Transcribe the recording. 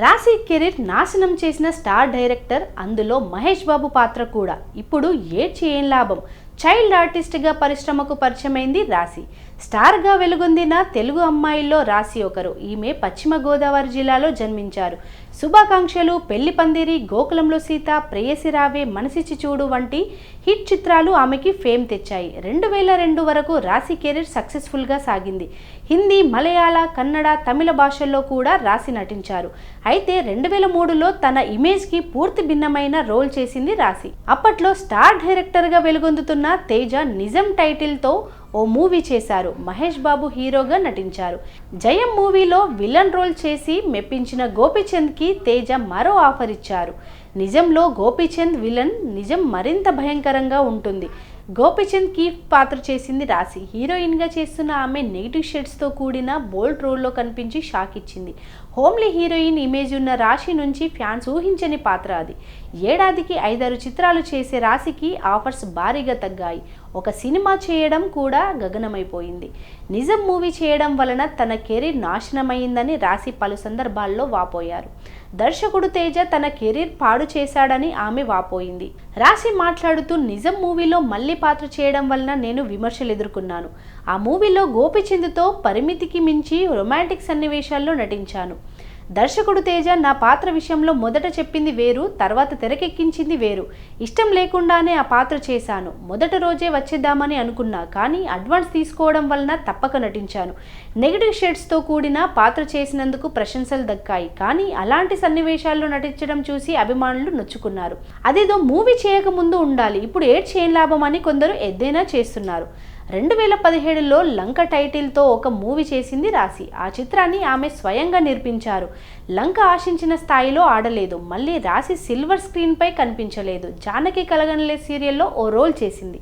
రాశి కెరీర్ నాశనం చేసిన స్టార్ డైరెక్టర్ అందులో మహేష్ బాబు పాత్ర కూడా. ఇప్పుడు ఏడ్చి ఏం లాభం? చైల్డ్ ఆర్టిస్ట్గా పరిశ్రమకు పరిచయమైంది రాశి. స్టార్గా వెలుగొందిన తెలుగు అమ్మాయిల్లో రాశి ఒకరు. ఈమె పశ్చిమ గోదావరి జిల్లాలో జన్మించారు. శుభాకాంక్షలు పెళ్ళి పందిరి గోకులంలో సీత ప్రేయసి రావే మనసిచి చూడు వంటి హిట్ చిత్రాలు ఆమెకి ఫేమ్ తెచ్చాయి. రెండు వేల రెండు వరకు రాశి కెరీర్ సక్సెస్ఫుల్గా సాగింది. హిందీ మలయాళ కన్నడ తమిళ భాషల్లో కూడా రాసి నటించారు. అయితే రెండు వేల మూడులో తన ఇమేజ్కి పూర్తి భిన్నమైన రోల్ చేసింది రాశి. అప్పట్లో స్టార్ డైరెక్టర్గా వెలుగొందుతున్న తేజ నిజం టైటిల్తో ఓ మూవీ చేశారు. మహేష్ బాబు హీరోగా నటించారు. జయం మూవీలో విలన్ రోల్ చేసి మెప్పించిన గోపీచంద్కి తేజ మరో ఆఫర్ ఇచ్చారు. నిజంలో గోపీచంద్ విలన్ నిజం మరింత భయంకరంగా ఉంటుంది. గోపీచంద్ కీ పాత్ర చేసింది రాశి. హీరోయిన్గా చేస్తున్న ఆమె నెగిటివ్ షేడ్స్తో కూడిన బోల్డ్ రోల్లో కనిపించి షాక్ ఇచ్చింది. హోమ్లీ హీరోయిన్ ఇమేజ్ ఉన్న రాశి నుంచి ఫ్యాన్స్ ఊహించని పాత్ర అది. ఏడాదికి ఐదారు చిత్రాలు చేసే రాశికి ఆఫర్స్ భారీగా తగ్గాయి. ఒక సినిమా చేయడం కూడా గగనమైపోయింది. నిజం మూవీ చేయడం వలన తన కెరీర్ నాశనమైందని రాశి పలు సందర్భాల్లో వాపోయారు. దర్శకుడు తేజ తన కెరీర్ పాడు చేశాడని ఆమె వాపోయింది. రాశి మాట్లాడుతూ నిజం మూవీలో మళ్ళీ పాత్ర చేయడం వలన నేను విమర్శలు ఎదుర్కొన్నాను. ఆ మూవీలో గోపిచంద్తో పరిమితికి మించి రొమాంటిక్ సన్నివేశాల్లో నటించాను. దర్శకుడు తేజ నా పాత్ర విషయంలో మొదట చెప్పింది వేరు తర్వాత తెరకెక్కించింది వేరు. ఇష్టం లేకుండానే ఆ పాత్ర చేశాను. మొదట రోజే వచ్చేద్దామని అనుకున్నా కానీ అడ్వాన్స్ తీసుకోవడం వలన తప్పక నటించాను. నెగిటివ్ షేడ్స్తో కూడిన పాత్ర చేసినందుకు ప్రశంసలు దక్కాయి కానీ అలాంటి సన్నివేశాల్లో నటించడం చూసి అభిమానులు నొచ్చుకున్నారు. అదేదో మూవీ చేయకముందు ఉండాలి ఇప్పుడు ఏడ్ చేయని లాభం అని కొందరు ఎద్దైనా చేస్తున్నారు. రెండు వేల పదిహేడులో లంక టైటిల్తో ఒక మూవీ చేసింది రాశి. ఆ చిత్రాన్ని ఆమె స్వయంగా నిర్మించారు. లంక ఆశించిన స్థాయిలో ఆడలేదు. మళ్ళీ రాశి సిల్వర్ స్క్రీన్పై కనిపించలేదు. జానకి కలగనలే సీరియల్లో ఓ రోల్ చేసింది.